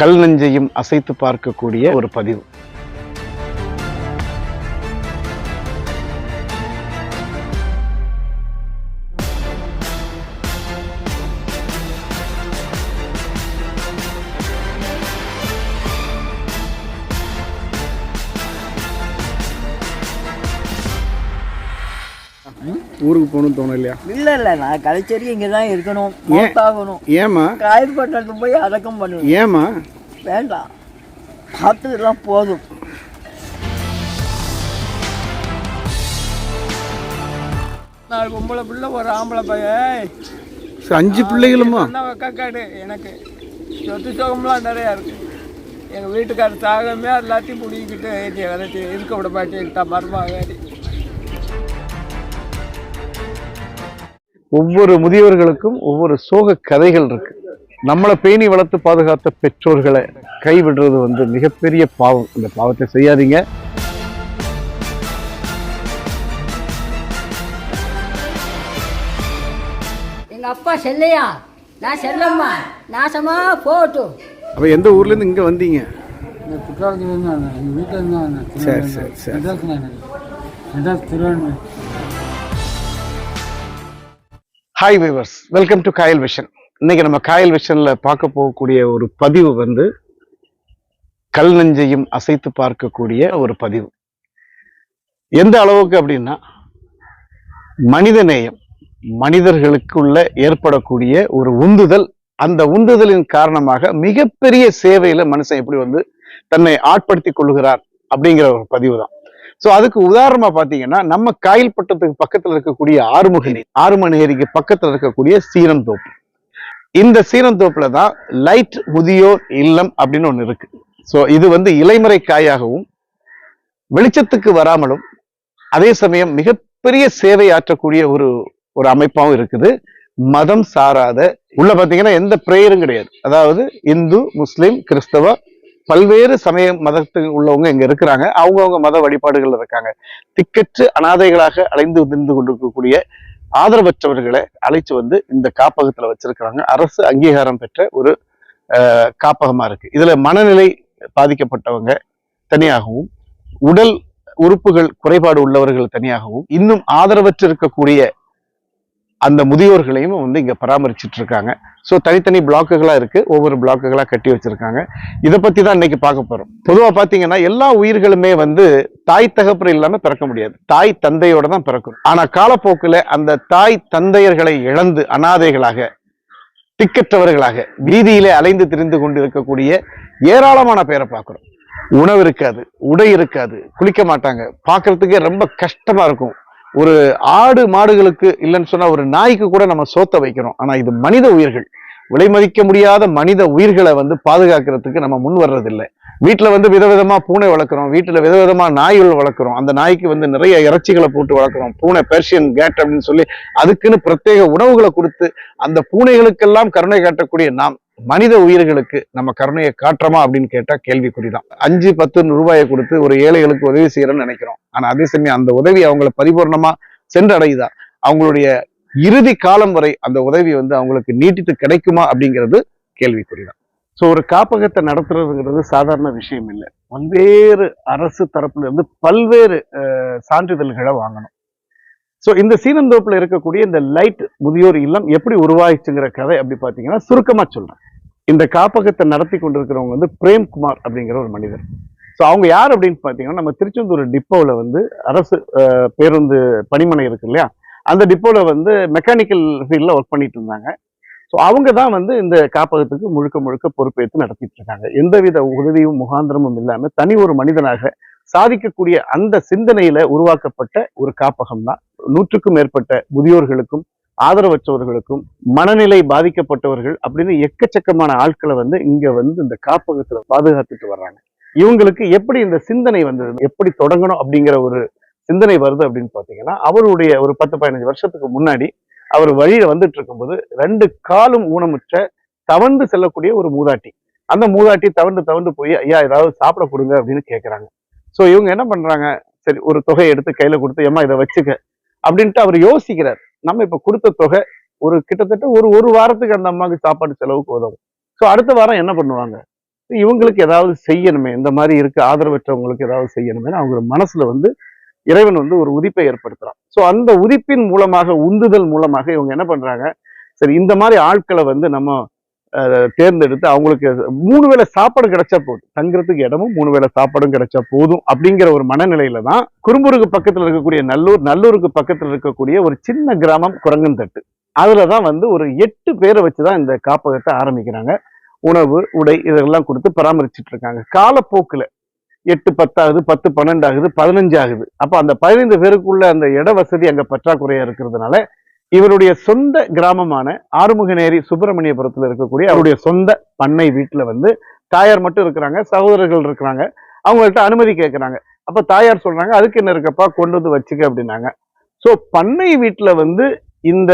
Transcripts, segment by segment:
கல் நெஞ்சையும் அசைத்து பார்க்கக்கூடிய ஒரு பதிவு. ஊருக்கு போகணும்னு தோணும் இல்லையா இல்லை இல்லை நான் கலைச்சேரி இங்கே தான் இருக்கணும். மௌத்தாகணும் ஏமா காயல்பட்டது போய் அடக்கம் பண்ணணும். ஏமா வேண்டாம். பார்த்ததெல்லாம் போதும். நாலு பொம்பளை பிள்ளை ஒரு ஆம்பளை பையன். அஞ்சு பிள்ளைகளுமா? என்ன வெக்கக்காடு எனக்கு சொத்து சுகம்லாம் நிறையா இருக்கு. எங்கள் வீட்டுக்காரர் சாகமே எல்லாத்தையும் பிடிக்கிட்டு என்னை விதைச்சி இருக்க விட மாட்டேன்ட்டா மருமகாடி ஒவ்வொரு முதியவர்களுக்கும் ஒவ்வொரு சோக கதைகள் இருக்கு. நம்மளை பேணி வளர்த்து பாதுகாத்த பெற்றோர்களை கைவிடுறது வந்து மிகப்பெரிய பாவம். இந்த பாவத்தை செய்யாதீங்க. எங்க அப்பா செல்லையா? நான் செல்லம்மா. நாசமா போகட்டும். அப்போ எந்த ஊர்லேருந்து இங்கே வந்தீங்க? குற்றாலத்துல இருந்தாங்க எங்கள் வீட்டில் இருந்தாங்க சரி சரி Tiruvannamalai hi viewers welcome to Kayal Vision இன்னைக்கு நம்ம காயல் விஷன்ல பார்க்க போகக்கூடிய ஒரு பதிவு வந்து கல் நெஞ்சையும் அசைத்து பார்க்கக்கூடிய ஒரு பதிவு. எந்த அளவுக்கு அப்படின்னா மனித நேயம் மனிதர்களுக்குள்ள ஏற்படக்கூடிய ஒரு உந்துதல் அந்த உந்துதலின் காரணமாக மிகப்பெரிய சேவையில் மனுஷன் எப்படி வந்து தன்னை ஆட்படுத்தி கொள்கிறார் அப்படிங்கிற ஒரு பதிவு தான் ஸோ அதுக்கு உதாரணமா பாத்தீங்கன்னா நம்ம காயல்பட்டத்துக்கு பக்கத்துல இருக்கக்கூடிய ஆறுமுகநேரி ஆறுமணிகரிக்கு பக்கத்துல இருக்கக்கூடிய சீரந்தோப்பு. இந்த சீரந்தோப்புல தான் லைட் முதியோர் இல்லம் அப்படின்னு ஒண்ணு இருக்கு. ஸோ இது வந்து இலைமறை காயாகவும் வெளிச்சத்துக்கு வராமலும் அதே சமயம் மிகப்பெரிய சேவை ஆற்றக்கூடிய ஒரு ஒரு அமைப்பாகவும் இருக்குது. மதம் சாராத உள்ள பாத்தீங்கன்னா எந்த பிரேயரும் கிடையாது. அதாவது இந்து முஸ்லிம் கிறிஸ்தவ பல்வேறு சமய மதத்தில் உள்ளவங்க இங்க இருக்கிறாங்க. அவங்கவுங்க மத வழிபாடுகள் இருக்காங்க. திக்கற்று அனாதைகளாக அலைந்து நின்று கொண்டிருக்கக்கூடிய ஆதரவற்றவர்களை அழைச்சு வந்து இந்த காப்பகத்துல வச்சிருக்கிறாங்க. அரசு அங்கீகாரம் பெற்ற ஒரு காப்பகமா இருக்கு. இதுல மனநிலை பாதிக்கப்பட்டவங்க தனியாகவும் உடல் உறுப்புகள் குறைபாடு உள்ளவர்கள் தனியாகவும் இன்னும் ஆதரவற்று இருக்கக்கூடிய அந்த முதியோர்களையும் வந்து இங்கே பராமரிச்சுட்டு இருக்காங்க ஸோ தனித்தனி பிளாக்குகளாக இருக்குது ஒவ்வொரு பிளாக்குகளாக கட்டி வச்சிருக்காங்க. இதை பற்றி தான் இன்னைக்கு பார்க்க போகிறோம் பொதுவாக பார்த்தீங்கன்னா எல்லா உயிர்களுமே வந்து தாய் தகப்பர் இல்லாமல் பிறக்க முடியாது. தாய் தந்தையோட தான் பிறக்கும் ஆனால் காலப்போக்கில் அந்த தாய் தந்தையர்களை இழந்து அனாதைகளாக திக்கற்றவர்களாக வீதியிலே அலைந்து திரிந்து கொண்டு இருக்கக்கூடிய ஏராளமான பேரை பார்க்குறோம். உணவு இருக்காது உடை இருக்காது குளிக்க மாட்டாங்க. பார்க்குறதுக்கே ரொம்ப கஷ்டமாக இருக்கும். ஒரு ஆடு மாடுகளுக்கு இல்லைன்னு சொன்னா ஒரு நாய்க்கு கூட நம்ம சோத்த வைக்கிறோம். ஆனா இது மனித உயிர்கள். விலை மதிக்க முடியாத மனித உயிர்களை வந்து பாதுகாக்கிறதுக்கு நம்ம முன் வர்றதில்லை. வீட்டில் வந்து விதவிதமா பூனை வளர்க்குறோம். வீட்டில் விதவிதமா நாய்கள் வளர்க்குறோம். அந்த நாய்க்கு வந்து நிறைய இறைச்சிகளை போட்டு வளர்க்குறோம். பூனை பெர்ஷியன் கேட் அப்படின்னு சொல்லி அதுக்குன்னு பிரத்யேக உணவுகளை கொடுத்து அந்த பூனைகளுக்கெல்லாம் கருணை காட்டக்கூடிய நாம் மனித உயிர்களுக்கு நம்ம கருணையை காட்டுறோமா அப்படின்னு கேட்டா கேள்விக்குறிதான். அஞ்சு பத்து ரூபாயை கொடுத்து ஒரு ஏழைகளுக்கு உதவி செய்யறோம்னு நினைக்கிறோம். ஆனா அதே சமயம் அந்த உதவி அவங்கள பரிபூர்ணமா சென்றடையுதா? அவங்களுடைய இறுதி காலம் வரை அந்த உதவி வந்து அவங்களுக்கு நீட்டித்து கிடைக்குமா அப்படிங்கிறது கேள்விக்குறிதான். ஸோ ஒரு காப்பகத்தை நடத்துறதுங்கிறது சாதாரண விஷயம் இல்லை. பல்வேறு அரசு தரப்புல இருந்து பல்வேறு சான்றிதழ்களை வாங்கணும். ஸோ இந்த சீனந்தோப்புல இருக்கக்கூடிய இந்த லைட் முதியோர் இல்லம் எப்படி உருவாயிச்சுங்கிற கதை அப்படி பார்த்தீங்கன்னா சுருக்கமா சொல்றேன். இந்த காப்பகத்தை நடத்தி கொண்டிருக்கிறவங்க வந்து பிரேம்குமார் அப்படிங்கிற ஒரு மனிதர். ஸோ அவங்க யார் அப்படின்னு பார்த்தீங்கன்னா நம்ம திருச்செந்தூர் டிப்போவில் வந்து அரசு பேருந்து பணிமனை இருக்கு இல்லையா? அந்த டிப்போவில் வந்து மெக்கானிக்கல் ஃபீல்டில் ஒர்க் பண்ணிட்டு இருந்தாங்க. ஸோ அவங்க தான் வந்து இந்த காப்பகத்துக்கு முழுக்க முழுக்க பொறுப்பேற்று நடத்திட்டு இருக்காங்க. எந்தவித உதவியும் முகாந்திரமும் இல்லாமல் தனி ஒரு மனிதனாக சாதிக்கக்கூடிய அந்த சிந்தனையில உருவாக்கப்பட்ட ஒரு காப்பகம் தான். நூற்றுக்கும் மேற்பட்ட முதியோர்களுக்கும் ஆதரவற்றவர்களுக்கும் மனநிலை பாதிக்கப்பட்டவர்கள் அப்படின்னு எக்கச்சக்கமான ஆட்களை வந்து இங்க வந்து இந்த காப்பகத்துல பாதுகாத்துட்டு வர்றாங்க. இவங்களுக்கு எப்படி இந்த சிந்தனை வந்தது? எப்படி தொடங்கணும் அப்படிங்கிற ஒரு சிந்தனை வருது அப்படின்னு பாத்தீங்கன்னா அவருடைய ஒரு பத்து பதினஞ்சு வருஷத்துக்கு முன்னாடி அவர் வழியில வந்துட்டு இருக்கும்போது ரெண்டு காலும் ஊனமுற்ற தவழ்ந்து செல்லக்கூடிய ஒரு மூதாட்டி. அந்த மூதாட்டி தவண்டு தவண்டு போய் ஐயா ஏதாவது சாப்பிட கொடுங்க அப்படின்னு கேட்கறாங்க சோ இவங்க என்ன பண்றாங்க? சரி ஒரு தொகையை எடுத்து கையில கொடுத்து ஏமா இதை வச்சுக்க அப்படின்ட்டு அவர் யோசிக்கிறார். நம்ம இப்ப கொடுத்த தொகை ஒரு கிட்டத்தட்ட ஒரு ஒரு வாரத்துக்கு அந்த அம்மாவுக்கு சாப்பாடு செலவுக்கு உதவும். சோ அடுத்த வாரம் என்ன பண்ணுவாங்க? இவங்களுக்கு ஏதாவது செய்யணுமே இந்த மாதிரி இருக்கு ஆதரவற்றவங்களுக்கு ஏதாவது செய்யணுமே அவங்க மனசுல வந்து இறைவன் வந்து ஒரு உதிப்பை ஏற்படுத்துறான். ஸோ அந்த உதிப்பின் மூலமாக உந்துதல் மூலமாக இவங்க என்ன பண்றாங்க? சரி இந்த மாதிரி ஆட்களை வந்து நம்ம தேர்ந்தெடுத்து அவங்களுக்கு மூணு வேளை சாப்பாடு கிடைச்சா போதும். தங்குறதுக்கு இடமும் மூணு வேளை சாப்பாடும் கிடைச்சா போதும் அப்படிங்கிற ஒரு மனநிலையில தான் குறும்பூருக்கு பக்கத்தில் இருக்கக்கூடிய நல்லூர் நல்லூருக்கு பக்கத்தில் இருக்கக்கூடிய ஒரு சின்ன கிராமம் குரங்கந்தட்டு. அதுல தான் வந்து ஒரு எட்டு பேரை வச்சுதான் இந்த காப்பகத்தை ஆரம்பிக்கிறாங்க. உணவு உடை இதெல்லாம் கொடுத்து பராமரிச்சுட்டு இருக்காங்க. காலப்போக்கில் எட்டு பத்தாகுது பத்து பன்னெண்டு ஆகுது பதினஞ்சு ஆகுது அப்போ அந்த பதினைந்து பேருக்குள்ள அந்த இட வசதி அங்கே பற்றாக்குறையாக இருக்கிறதுனால இவருடைய சொந்த கிராமமான ஆறுமுகநேரி சுப்பிரமணியபுரத்தில் இருக்கக்கூடிய அவருடைய சொந்த பண்ணை வீட்டில் வந்து தாயார் மட்டும் இருக்கிறாங்க சகோதரர்கள் இருக்கிறாங்க. அவங்கள்ட்ட அனுமதி கேட்குறாங்க அப்போ தாயார் சொல்கிறாங்க அதுக்கு என்ன இருக்கப்பா கொண்டு வந்து வச்சுக்க அப்படின்னாங்க. ஸோ பண்ணை வீட்டில் வந்து இந்த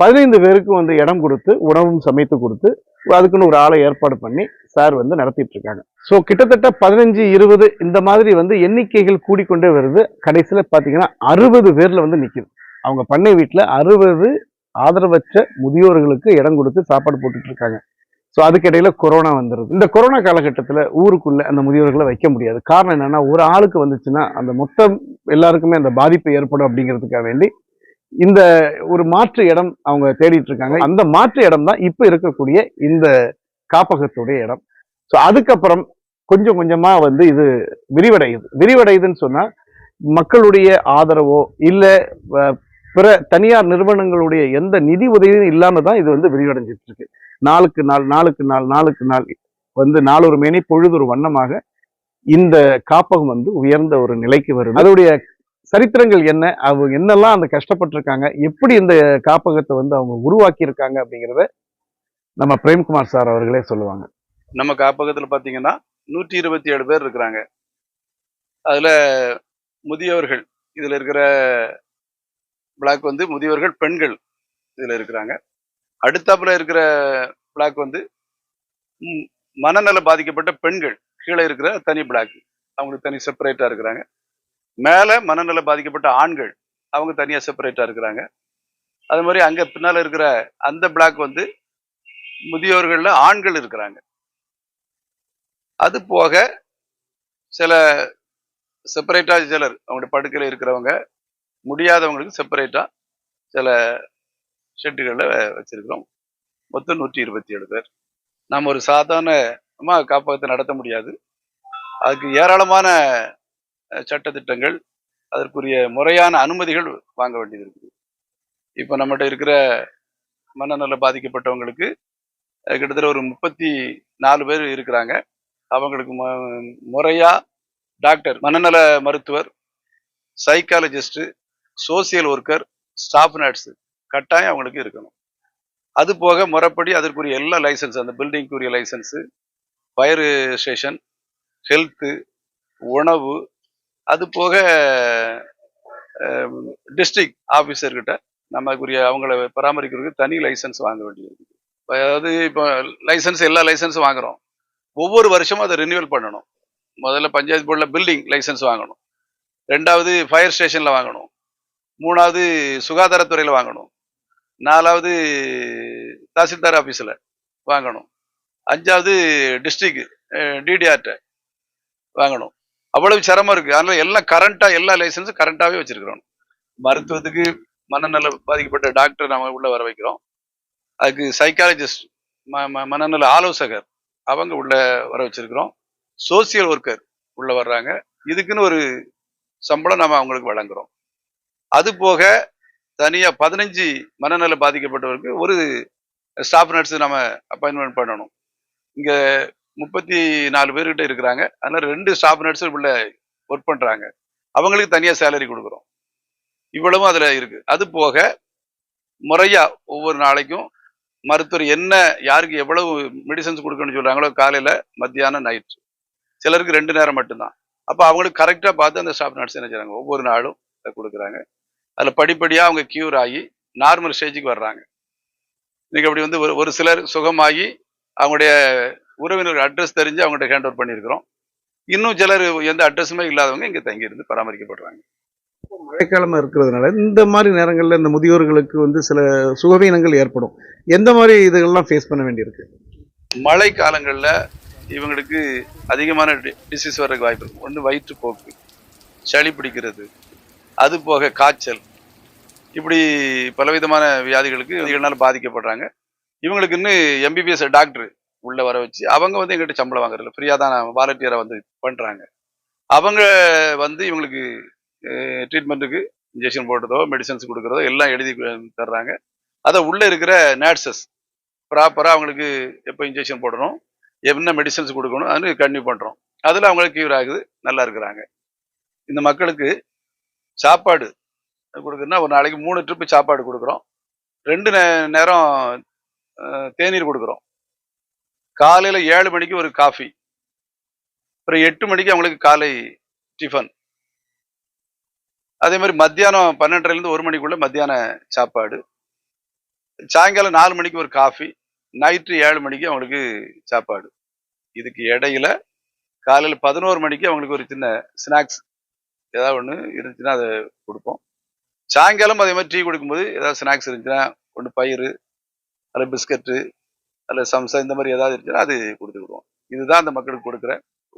பதினைந்து பேருக்கு வந்து இடம் கொடுத்து உணவும் சமைத்து கொடுத்து அதுக்குன்னு ஒரு ஆளை ஏற்பாடு பண்ணி சார் வந்து நடத்திட்டு இருக்காங்க. ஸோ கிட்டத்தட்ட பதினஞ்சு இருபது இந்த மாதிரி வந்து எண்ணிக்கைகள் கூடிக்கொண்டே வருது. கடைசியில் பார்த்தீங்கன்னா அறுபது பேரில் வந்து நிற்கிது அவங்க பண்ணை வீட்டில் அறுபது ஆதரவற்ற முதியோர்களுக்கு இடம் கொடுத்து சாப்பாடு போட்டுட்டு இருக்காங்க ஸோ அதுக்கிடையில் கொரோனா வந்துருது. இந்த கொரோனா காலகட்டத்தில் ஊருக்குள்ளே அந்த முதியோர்களை வைக்க முடியாது. காரணம் என்னென்னா ஒரு ஆளுக்கு வந்துச்சுன்னா அந்த மொத்தம் எல்லாருக்குமே அந்த பாதிப்பு ஏற்படும் அப்படிங்கிறதுக்காக வேண்டி இந்த ஒரு மாற்று இடம் அவங்க தேடிட்டு இருக்காங்க அந்த மாற்று இடம் தான் இப்போ இருக்கக்கூடிய இந்த காப்பகத்துடைய இடம். ஸோ அதுக்கப்புறம் கொஞ்சம் கொஞ்சமாக வந்து இது விரிவடையுது. விரிவடையுதுன்னு சொன்னால் மக்களுடைய ஆதரவோ இல்லை பிற தனியார் நிறுவனங்களுடைய எந்த நிதி உதவியும் இல்லாம தான் இது வந்து விரிவடைஞ்சிட்டு இருக்கு நாளுக்கு நாள் நாளுக்கு நாள் நாளுக்கு நாள் வந்து நாளொரு மேனி பொழுதொரு வண்ணமாக இந்த காப்பகம் வந்து உயர்ந்த ஒரு நிலைக்கு வருது. அதோடைய சரித்திரங்கள் என்ன? அவங்க என்னெல்லாம் அந்த கஷ்டப்பட்டிருக்காங்க? எப்படி இந்த காப்பகத்தை வந்து அவங்க உருவாக்கி இருக்காங்க அப்படிங்கிறத நம்ம பிரேம்குமார் சார் அவர்களே சொல்லுவாங்க. நம்ம காப்பகத்தில் பார்த்தீங்கன்னா நூற்றி இருபத்தி ஏழு பேர் இருக்கிறாங்க. அதில் முதியவர்கள் இதில் இருக்கிற பிளாக் வந்து முதியவர்கள் பெண்கள் இதில் இருக்கிறாங்க. அடுத்தாப்புல இருக்கிற பிளாக் வந்து மனநல பாதிக்கப்பட்ட பெண்கள் கீழே இருக்கிற தனி பிளாக் அவங்களுக்கு தனி செப்பரேட்டாக இருக்கிறாங்க. மேலே மனநல பாதிக்கப்பட்ட ஆண்கள் அவங்க தனியாக செப்பரேட்டாக இருக்கிறாங்க. அது மாதிரி அங்கே பின்னால் இருக்கிற அந்த பிளாக் வந்து முதியோர்களில் ஆண்கள் இருக்கிறாங்க. அது போக சில செப்பரேட்டாக சிலர் அவங்களுடைய படுக்கையில் இருக்கிறவங்க முடியாதவங்களுக்கு செப்பரேட்டாக சில ஷெட்டுகளில் வச்சுருக்கிறோம். மொத்தம் நூற்றி இருபத்தி ஏழு பேர். நாம் ஒரு சாதாரணமாக காப்பகத்தை நடத்த முடியாது. அதுக்கு ஏராளமான சட்டத்திட்டங்கள் அதற்குரிய முறையான அனுமதிகள் வாங்க வேண்டியது இருக்குது. இப்போ நம்மகிட்ட இருக்கிற மனநல பாதிக்கப்பட்டவங்களுக்கு கிட்டத்தட்ட ஒரு முப்பத்தி நாலு பேர் இருக்கிறாங்க. அவங்களுக்கு முறையாக டாக்டர் மனநல மருத்துவர் psychologist social worker staff nurse கட்டாயம் அவங்களுக்கு இருக்கணும். அது போக முறைப்படி அதற்குரிய எல்லா லைசன்ஸ் அந்த பில்டிங்க்குரிய லைசன்ஸு ஃபயர் ஸ்டேஷன் ஹெல்த்து உணவு அது போக டிஸ்ட்ரிக்ட் ஆஃபீஸர்கிட்ட நமக்குரிய அவங்கள பராமரிக்கிறதுக்கு தனி லைசன்ஸ் வாங்க வேண்டியது. இருக்குது அதாவது இப்போ லைசன்ஸ் எல்லா லைசன்ஸும் வாங்குறோம். ஒவ்வொரு வருஷமும் அதை ரினியூவல் பண்ணணும். முதல்ல பஞ்சாயத்து போர்டில் பில்டிங் லைசன்ஸ் வாங்கணும். ரெண்டாவது ஃபயர் ஸ்டேஷனில் வாங்கணும். மூணாவது சுகாதாரத்துறையில் வாங்கணும். நாலாவது தாசில்தார் ஆஃபீஸில் வாங்கணும். அஞ்சாவது டிஸ்ட்ரிக்ட் டிடிஆர்ட்ட வாங்கணும். அவ்வளவு சிரமம் இருக்குது அதனால் எல்லாம் கரண்ட்டாக எல்லா லைசன்ஸும் கரண்ட்டாகவே வச்சுருக்கிறோம். மருத்துவத்துக்கு மனநல பாதிக்கப்பட்ட டாக்டர் நம்ம உள்ளே வர வைக்கிறோம். அதுக்கு சைக்காலஜிஸ்ட் ம ம- மனநல ஆலோசகர் அவங்க உள்ளே வர வச்சுருக்கிறோம். சோசியல் ஒர்க்கர் உள்ளே வர்றாங்க. இதுக்குன்னு ஒரு சம்பளம் நம்ம அவங்களுக்கு வழங்குறோம். அது போக தனியாக பதினஞ்சு மனநல பாதிக்கப்பட்டவருக்கு ஒரு ஸ்டாஃப் நர்ஸ் நம்ம அப்பாயின்மெண்ட் பண்ணணும். இங்கே முப்பத்தி நாலு பேர்கிட்ட இருக்கிறாங்க. அதனால் ரெண்டு ஸ்டாஃப் நர்ஸ் உள்ள ஒர்க் பண்ணுறாங்க அவங்களுக்கு தனியாக சேலரி கொடுக்குறோம். இவ்வளவும் அதில் இருக்கு. அது போக முறையாக ஒவ்வொரு நாளைக்கும் மருத்துவர் என்ன யாருக்கு எவ்வளவு மெடிசன்ஸ் கொடுக்கணும்னு சொல்கிறாங்களோ காலையில் மத்தியானம் நைட் சிலருக்கு ரெண்டு நேரம் மட்டும்தான். அப்போ அவங்களுக்கு கரெக்டாக பார்த்து அந்த ஸ்டாஃப் நர்ஸ் என்ன செய்கிறாங்க ஒவ்வொரு நாளும் கொடுக்குறாங்க. அதில் படிப்படியாக அவங்க கியூர் ஆகி நார்மல் ஸ்டேஜுக்கு வர்றாங்க. இன்னைக்கு அப்படி வந்து ஒரு ஒரு சிலர் சுகமாகி அவங்களுடைய உறவினர் அட்ரஸ் தெரிஞ்சு அவங்கள்ட்ட ஹேண்ட் ஓவர் பண்ணியிருக்கிறோம். இன்னும் சிலர் எந்த அட்ரஸுமே இல்லாதவங்க இங்கே தங்கியிருந்து பராமரிக்கப்படுறாங்க. மழைக்காலமா இருக்கிறதுனால இந்த மாதிரி நேரங்கள்ல இந்த முதியோர்களுக்கு வந்து சில சுகவீனங்கள் ஏற்படும். எந்த மாதிரி இதுகள்லாம் ஃபேஸ் பண்ண வேண்டியிருக்கு? மழை காலங்களில் இவங்களுக்கு அதிகமான டிசீஸ் வர்றதுக்கு வாய்ப்பு இருக்கு. ஒன்று வயிற்றுப்போக்கு சளி பிடிக்கிறது அது போக காய்ச்சல். இப்படி பலவிதமான வியாதிகளுக்கு இதனால பாதிக்கப்படுறாங்க. இவங்களுக்கு இன்னும் எம்பிபிஎஸ் டாக்டர் உள்ளே வர வச்சு அவங்க வந்து எங்கிட்ட சம்பளம் வாங்குறதில்ல. ஃப்ரீயாக தான் வாலண்டியராக வந்து பண்ணுறாங்க அவங்க வந்து இவங்களுக்கு ட்ரீட்மெண்ட்டுக்கு இன்ஜெக்ஷன் போடுறதோ மெடிசன்ஸ் கொடுக்குறதோ எல்லாம் எழுதி தர்றாங்க. அதை உள்ளே இருக்கிற நர்சஸ் ப்ராப்பராக அவங்களுக்கு எப்போ இன்ஜெக்ஷன் போடணும் என்ன மெடிசன்ஸ் கொடுக்கணும் அது கன்டினியூ பண்ணுறோம் அதில் அவங்களுக்கு க்யூர் ஆகுது நல்லா இருக்கிறாங்க. இந்த மக்களுக்கு சாப்பாடு. கொடுக்குறதுனா ஒரு நாளைக்கு மூணு ட்ரிப்பு சாப்பாடு கொடுக்குறோம். ரெண்டு நே- நேரம் தேநீர் கொடுக்குறோம். காலையில் ஏழு மணிக்கு ஒரு காஃபி அப்புறம் எட்டு மணிக்கு அவங்களுக்கு காலை டிஃபன் அதே மாதிரி மத்தியானம் பன்னெண்டரைலேருந்து ஒரு மணிக்குள்ள மத்தியான சாப்பாடு. சாயங்காலம் நாலு மணிக்கு ஒரு காஃபி நைட்டு ஏழு மணிக்கு அவங்களுக்கு சாப்பாடு. இதுக்கு இடையில காலையில் பதினோரு மணிக்கு அவங்களுக்கு ஒரு சின்ன ஸ்நாக்ஸ் ஏதாவது ஒன்று இருந்துச்சுன்னா அதை கொடுப்போம். சாயங்காலம் அதே மாதிரி டீ குடிக்கும்போது ஏதாவது ஸ்நாக்ஸ் இருந்துச்சுன்னா ஒன்று பயிறு அல்லது பிஸ்கட்டு அல்லது சம்சா இந்த மாதிரி ஏதாவது இருந்துச்சுன்னா அது கொடுத்துக்கிடுவோம் இதுதான் அந்த மக்களுக்கு கொடுக்குற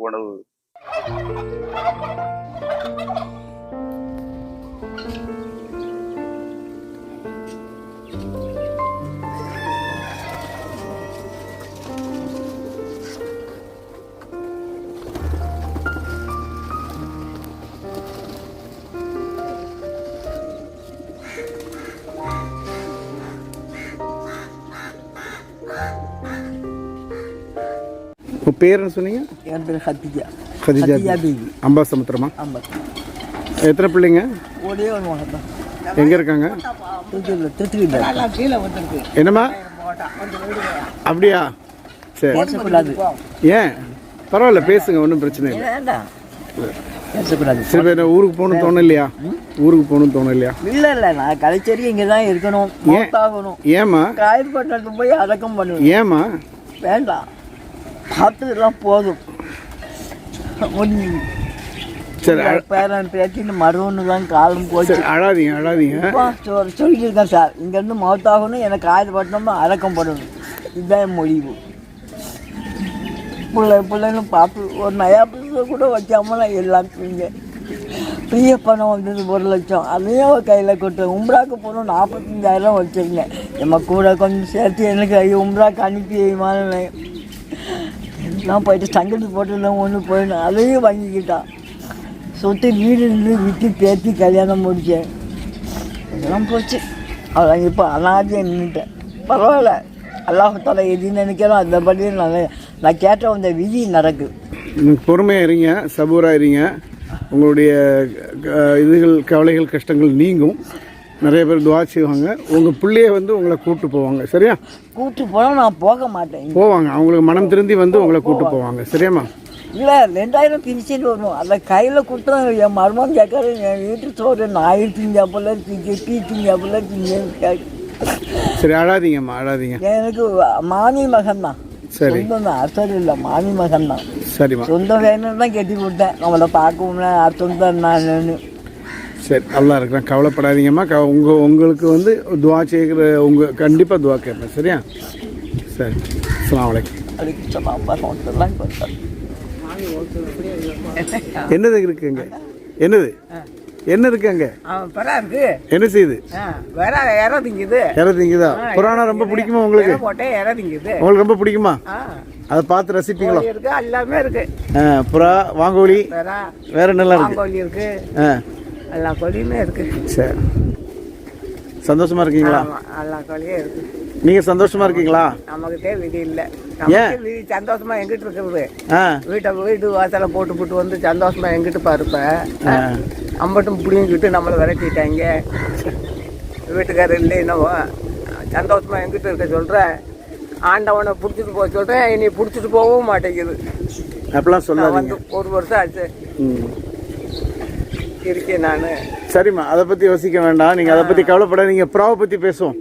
உணவு. உங்கள் பேருன்னு சொன்னீங்க? என் பேர் ஹத்திஜா ஹத்திஜா பேபி அம்பாசமுத்திரமா ஆமாம் எத்தனை பிள்ளைங்க? ஒரே ஒரு மகன் தான். எங்கே இருக்காங்க? என்னம்மா? அப்படியா? சரி. ஏன்? பரவாயில்ல பேசுங்க ஒன்றும் பிரச்சனை இல்லை. இப்போ என்ன ஊருக்கு போகணும்னு தோணும் இல்லையா ஊருக்கு போகணும்னு தோணும் இல்லையா இல்லை இல்லை நான் கலைச்சேரி இங்கே தான் இருக்கணும். மௌத்தாகணும் ஏம்மா? காயல்பட்டணத்துக்கு போய் அடக்கம் பண்ணணும். ஏம்மா? வேண்டாம். பார்த்ததெல்லாம் போதும். சரி பேரன் பேத்தின்னு மருவன்னு தான் காலம் போச்சு. அழாதீங்க அழாதீங்க. சொல்லியிருக்கேன் சார். இங்கேருந்து மௌத்தாகணும் எனக்கு காயல்பட்டணமா அடக்கம் பண்ணணும். இதுதான் என் முடிவு. பிள்ளை பிள்ளைன்னு பார்த்து ஒரு நயா பைசா கூட வைக்காம நான் எல்லாம் இங்கே பெரிய பணம் வந்தது ஒரு லட்சம். அதையும் கையில் கொடுத்தேன். உம்ராக்கு போகணும் நாற்பத்தஞ்சாயிரம் வச்சுருந்தேன். நம்ம கூட கொஞ்சம் சேர்த்து எனக்கு ஐயோ உம்ராக்கு அனுப்பி வைமான்னு. நான் போயிட்டு சங்கத்து போட்டுலாம் ஒன்று போயிடணும் அதையும் வாங்கிக்கிட்டான். சொத்து வீடு இருந்து விற்று தேர்த்தி கல்யாணம் முடித்தேன் இதெல்லாம் போச்சு. அதான் இப்போ அனாதையாக நின்றுட்டேன் பரவாயில்ல. அல்லாஹால எது நினைக்கிறோம் அந்தபடி நான் நான் கேட்ட அந்த விதி நடக்குது பொறுமையாக இருங்க சபூராக இருங்க. உங்களுடைய இதுகள் கவலைகள் கஷ்டங்கள் நீங்கும். நிறைய பேர் துவா செய்வாங்க. உங்கள் பிள்ளைய வந்து உங்களை கூட்டு போவாங்க. சரியா? கூட்டு போனால் நான் போக மாட்டேன். போவாங்க. அவங்களுக்கு மனம் திருந்தி வந்து உங்களை கூட்டு போவாங்க. சரியாம்மா? இல்லை ரெண்டாயிரம் பிரிச்சுட்டு வரும் அதை கையில் கொடுத்தா என் மருமகன் கேட்காரு என் வீட்டு சோறு நாய் திங்காப்புல திங்க டீ திங்காப்புல திங்க சரி அழாதீங்கம்மா அழாதீங்க. எனக்கு மாமி மகன் தான். சரி. அர்த்தம் இல்லை மாமி மகன் தான். சரிம்மா. சொந்தம் வேணும்னு தான் கட்டி கொடுத்தேன். நம்மளை பார்க்கணும்னா அர்த்தம் தான் நான் சரி நல்லா இருக்கிறேன். கவலைப்படாதீங்கம்மா. க உங்கள் உங்களுக்கு வந்து துவா செய்கிற உங்கள் கண்டிப்பாக துவா கேட்பேன். சரியா? சரி. சொல்லாம் கொடுத்தேன் என்னது இருக்குங்க என்னது? என்ன இருக்கு அங்கே? என்ன செய்யுது வேற இறதிங்குது? இறதிங்குதா புராணம் ரொம்ப பிடிக்குமா உங்களுக்கு? உங்களுக்கு ரொம்ப பிடிக்குமா? அதை பார்த்து ரசிப்பீங்களா? இருக்கு எல்லாமே இருக்கு. புறா வாங்கோலி வேற நல்லா இருக்கு? எல்லா கோழியுமே இருக்கு. சரி. சந்தோஷமா இருக்கீங்களா? எல்லா கோழியும் இருக்கு. நீங்க சந்தோஷமா இருக்கீங்களா? நமக்கிட்டே விதி இல்லை. விதி சந்தோஷமா எங்கிட்டு இருக்கிறது வீட்டை வீட்டு வாசலை போட்டு போட்டு வந்து சந்தோஷமா எங்கிட்டு பாருப்பேன். அம்பட்டும் பிடிங்கிட்டு நம்மளை விரட்டிட்டாங்க. வீட்டுக்காரர் இல்லை என்னவோ? சந்தோஷமா எங்கிட்ட இருக்க சொல்ற? ஆண்டவனை பிடிச்சிட்டு போக சொல்றேன். இனி பிடிச்சிட்டு போகவும் மாட்டேங்குது. அப்படிலாம் சொல்லாதீங்க வந்து ஒரு வருஷம் ஆச்சு. இருக்கேன் நான். சரிம்மா அதை பற்றி யோசிக்க வேண்டாம். நீங்கள் அதை பற்றி கவலைப்படாதீங்க புறாவை பற்றி பேசுவோம்.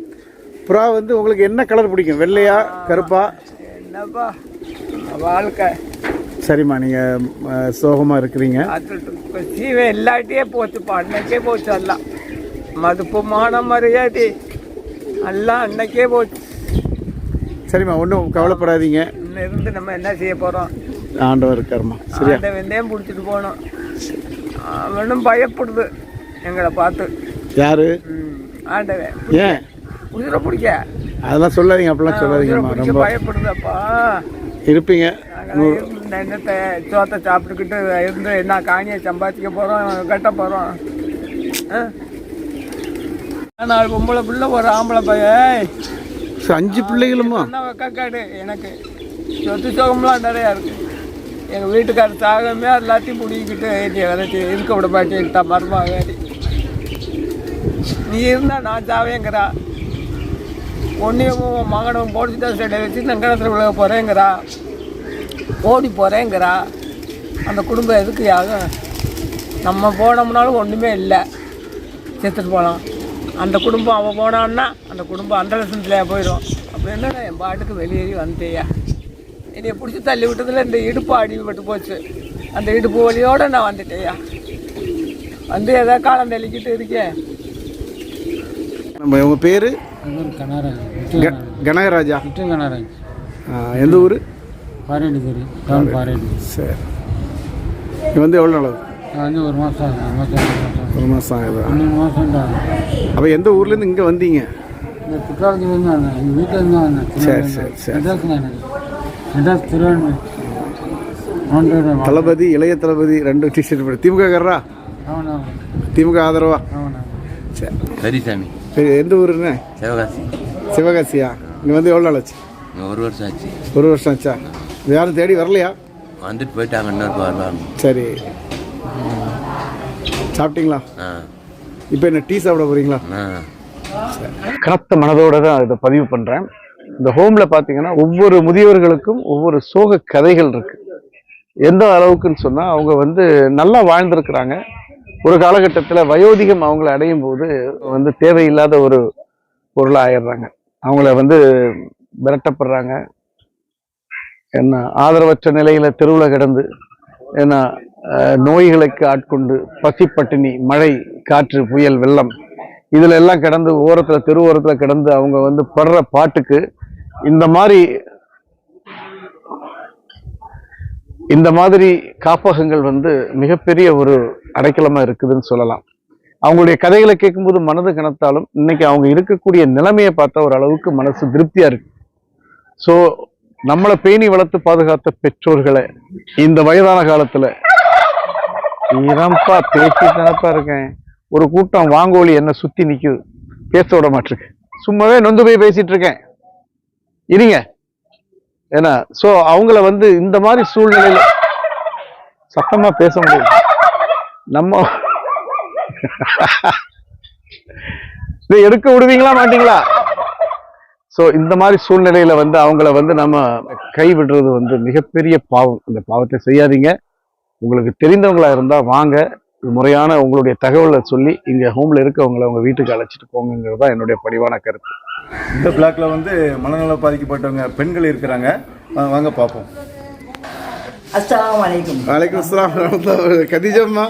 புறா வந்து உங்களுக்கு என்ன கலர் பிடிக்கும்? வெள்ளையா கருப்பா? என்னப்பா வாழ்க்கை. சரிம்மா நீங்கள் சோகமாக இருக்கிறீங்க. சீவை இல்லாட்டியே போச்சுப்பா அன்னைக்கே போச்சு எல்லாம். மதுப்புமான மரியாதை. எல்லாம் அன்னைக்கே போச்சு. சரிம்மா ஒன்றும் கவலைப்படாதீங்க. இருந்து நம்ம என்ன செய்ய போகிறோம் ஆண்டவர் இருக்காருமா சரியா? பிடிச்சிட்டு போகணும். அவனும் பயப்படுது எங்களை பார்த்து. யாரு? ம், ஆண்டவன். ஏன்? உயிரை பிடிக்க. அதெல்லாம் சொல்லாதீங்க அப்படிலாம் சொல்லாதீங்கம்மா ரொம்ப பயப்படுதப்பா. இருப்பீங்க. எண்ணத்தை சோத்தை சாப்பிட்டுக்கிட்டு இருந்து என்ன காணியை சம்பாதிக்க போகிறோம் கட்ட போகிறோம் நாலு பொம்பளை பிள்ளை ஒரு ஆம்பளை பையன். அஞ்சு பிள்ளைகளுமா? கக்காடு எனக்கு. சொத்து சுகம்லாம் நிறையா இருக்கு. எங்கள் வீட்டுக்காரர் தாகமே எல்லாத்தையும் பிடிக்கிட்டு நீ விதைச்சி இருக்க விட மாட்டேன்ட்டா மருமகாடி நீ இருந்தால் நான் சாவேங்கிறா. ஒன்றையும் மகனும் போடிச்சுட்டா சட்டை வச்சு நங்கடத்தில் விழுக போகிறேங்கிறா ஓடி போகிறேங்கிறா அந்த குடும்பம் எதுக்கு யாரும் நம்ம போனோம்னாலும் ஒன்றுமே இல்லை. செத்துட்டு போகலாம் அந்த குடும்பம் அவன் போனான்னா அந்த குடும்பம் அந்த லட்சத்தில் போயிடும் அப்படின்னு நான் என் பாட்டுக்கு வெளியேறி வந்துட்டேயா என்னைய பிடிச்சி தள்ளி விட்டதில் இந்த இடுப்பு அடிபட்டு போச்சு. அந்த இடுப்பு வலியோடு நான் வந்துட்டேயா? வந்து ஏதோ காலம் தெளிக்கிட்டு இருக்கேன் நம்ம உங்க பேரு? கனகராஜா ஆ, எந்த ஊர்? பாரேடு தெரி டவுன் பாரேடு சரி. இது வந்து எவ்வளோ நாள் வந்து ஒரு மாதம் ஒரு மாதம் ரெண்டு மாதம் ஒரு மாதம் ஆகுதா? பன்னெண்டு மாதம் அப்போ எந்த ஊர்லேருந்து இங்கே வந்தீங்க? இந்த குற்றாலத்துக்கு வந்து வந்தேன். எங்கள் வீட்டில் இருந்து வந்தேன். சரி, சரி, சரி. தளபதி இளைய தளபதி ரெண்டு டிஷர்ட் போடு. திமுக காரரா? திமுக ஆதரவா? சரி. சரிசாமி. சரி எந்த ஊருன்னு சிவகாசி. சிவகாசியா? இங்கே வந்து எவ்வளோ நாள் ஆச்சு? ஒரு வருஷம் ஆச்சு. ஒரு வருஷம் ஆச்சா? யாரும் தேடி வரலையா? வந்துட்டு போயிட்டாங்க இன்னொரு வருவாங்க. சரி. சாப்பிட்டீங்களா? ஆ. இப்போ என்ன டீ சாப்பிட போகிறீங்களா ஆ. கனத்த மனதோட தான் இதை பதிவு பண்றேன். இந்த ஹோம்ல பார்த்தீங்கன்னா ஒவ்வொரு முதியவர்களுக்கும் ஒவ்வொரு சோக கதைகள் இருக்கு. எந்த அளவுக்குன்னு சொன்னால் அவங்க வந்து நல்லா வாழ்ந்திருக்கிறாங்க. ஒரு காலகட்டத்தில் வயோதிகம் அவங்கள அடையும் போது வந்து தேவையில்லாத ஒரு பொருளாக ஆயிடுறாங்க. அவங்கள வந்து விரட்டப்படுறாங்க. என்ன ஆதரவற்ற நிலையில் தெருவில் கிடந்து என்ன நோய்களுக்கு ஆட்கொண்டு பசி பட்டினி மழை காற்று புயல் வெள்ளம் இதில் எல்லாம் கிடந்து ஓரத்தில் தெரு ஓரத்தில் கிடந்து அவங்க வந்து படுற பாட்டுக்கு இந்த மாதிரி இந்த மாதிரி காப்பகங்கள் வந்து மிகப்பெரிய ஒரு அடைக்கலமாக இருக்குதுன்னு சொல்லலாம். அவங்களுடைய கதைகளை கேட்கும்போது மனது கனத்தாலும் இன்னைக்கு அவங்க இருக்கக்கூடிய நிலைமையை பார்த்தா ஒரு அளவுக்கு மனசு திருப்தியாக இருக்கு. ஸோ நம்மளை பேணி வளர்த்து பாதுகாத்த பெற்றோர்களை இந்த வயதான காலத்தில் இதான்ப்பா பேசி நினப்பா இருக்கேன். ஒரு கூட்டம் வாங்கோலி என்ன சுத்தி நிக்குது. பேச விட மாட்டிருக்கு. சும்மாவே நொந்து போய் பேசிட்டு இருக்கேன். இருங்க. ஏன்னா சோ அவங்கள வந்து இந்த மாதிரி சூழ்நிலையில சத்தமா பேச முடியும் நம்ம இதை எடுக்க விடுவீங்களா மாட்டீங்களா? ஸோ இந்த மாதிரி சூழ்நிலையில வந்து அவங்கள வந்து நம்ம கைவிடுறது வந்து மிகப்பெரிய பாவம். அந்த பாவத்தை செய்யாதீங்க. உங்களுக்கு தெரிந்தவங்களா இருந்தா வாங்க. முறையான உங்களுடைய தகவலை சொல்லி இங்க ஹோம்ல இருக்கவங்களை உங்க வீட்டுக்கு அழைச்சிட்டு போங்கிறது தான் என்னுடைய பணிவான கருத்து. இந்த பிளாக்ல வந்து மனநல பாதிக்கப்பட்டவங்க பெண்கள் இருக்கிறாங்க. வாங்க பார்ப்போம். அஸ்ஸலாமு அலைக்கும். வலைக்கம் அஸ்லாம் கதிஜம்மா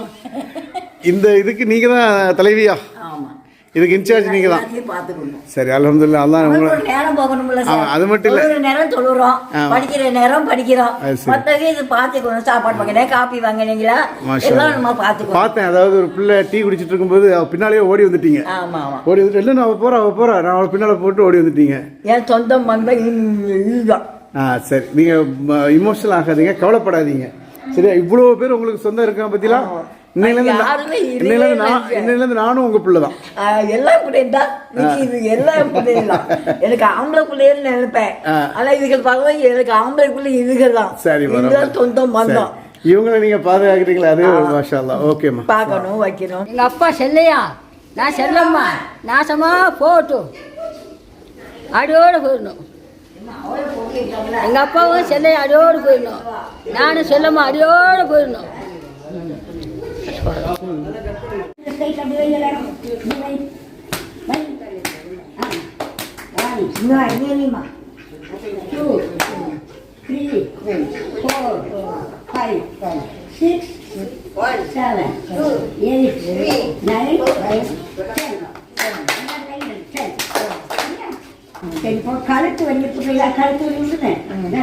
இந்த இதுக்கு நீங்கள் தான் தலைவியா? ஆமாம் இதுக்கு இன்சார்ஜ் நீங்கள் தான் பார்த்துக்கணும். சரி அலமதுல்லா அதான் உங்களை ஒரு நேரம் போகணும்ல அது மட்டும் இல்ல. தொழுகிற நேரம் தொழுறோம் படிக்கிற நேரம் படிக்கிறோம். மற்றது இது பார்த்துக்கணும் சாப்பாடு வாங்கினேன் காப்பி வாங்கினீங்களா? எல்லாம். நம்ம பார்த்துக்கணும். பார்த்தேன். அதாவது ஒரு பிள்ளை டீ குடிச்சிட்டு இருக்கும்போது அவ பின்னாலேயே ஓடி வந்துட்டீங்க. ஆமா ஆமா. ஓடி வந்துட்டு இல்லை அவள் போகிறா அவள் போகிறா நான் அவளை பின்னால் போட்டு ஓடி வந்துட்டீங்க. என் சொந்தம் வந்த இதுதான். ஆ சரி. நீங்கள் இமோஷனல் ஆகாதீங்க. கவலைப்படாதீங்க. சரியா? இவ்வளோ பேர் உங்களுக்கு சொந்தம் இருக்கான் பத்திலாம்? நானும் உங்கள் பிள்ளை தான். எல்லாம் இது எல்லாம் பிள்ளைங்க எனக்கு ஆம்பளை பிள்ளைன்னு நினைப்பேன். ஆனா இதுகள் பார்க்கும்போது எனக்கு ஆம்பளை பிள்ளை இதுகள் தான். சரி. சொந்தம் பந்தம். இவங்களை நீங்கள் பாதுகாக்கிறீங்களா? அதே ஒரு மாஷா அல்லா ஓகேம்மா. பார்க்கணும் வைக்கணும். எங்க அப்பா செல்லையா? நான் செல்லம்மா. நாசமா போட்டும் அடியோடு போயிடணும். எங்க அப்பாவும் செல்லையா? அடியோடு போயிடணும். நானும் செல்லம்மா அடியோடு போயிடணும். கழுத்து வந்து கழுத்து வந்து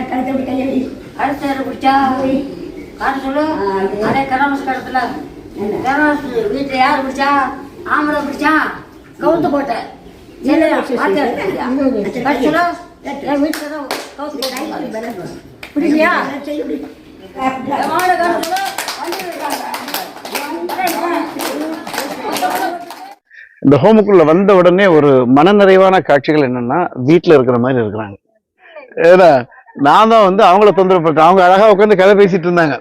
கழுத்து அப்படி கையை அடுத்து யாரு பிடிச்சா காட்டு சொல்லு அதே கரமஸ் கடத்துல வீட்டில் யார் பிடிச்சா ஆம்பளை பிடிச்சா கவுத்து போட்டேன் என் வீட்டில் தான் கவுத்து பிடிக்கலையா இந்த ஹோமுக்குள்ள வந்த உடனே ஒரு மனநிறைவான காட்சிகள் என்னன்னா வீட்டுல இருக்கிற மாதிரி இருக்கிறாங்க. ஏன்னா நான் தான் வந்து அவங்கள தொந்தரவு பண்றேன் அவங்க அழகா உட்காந்து கதை பேசிட்டு இருந்தாங்க.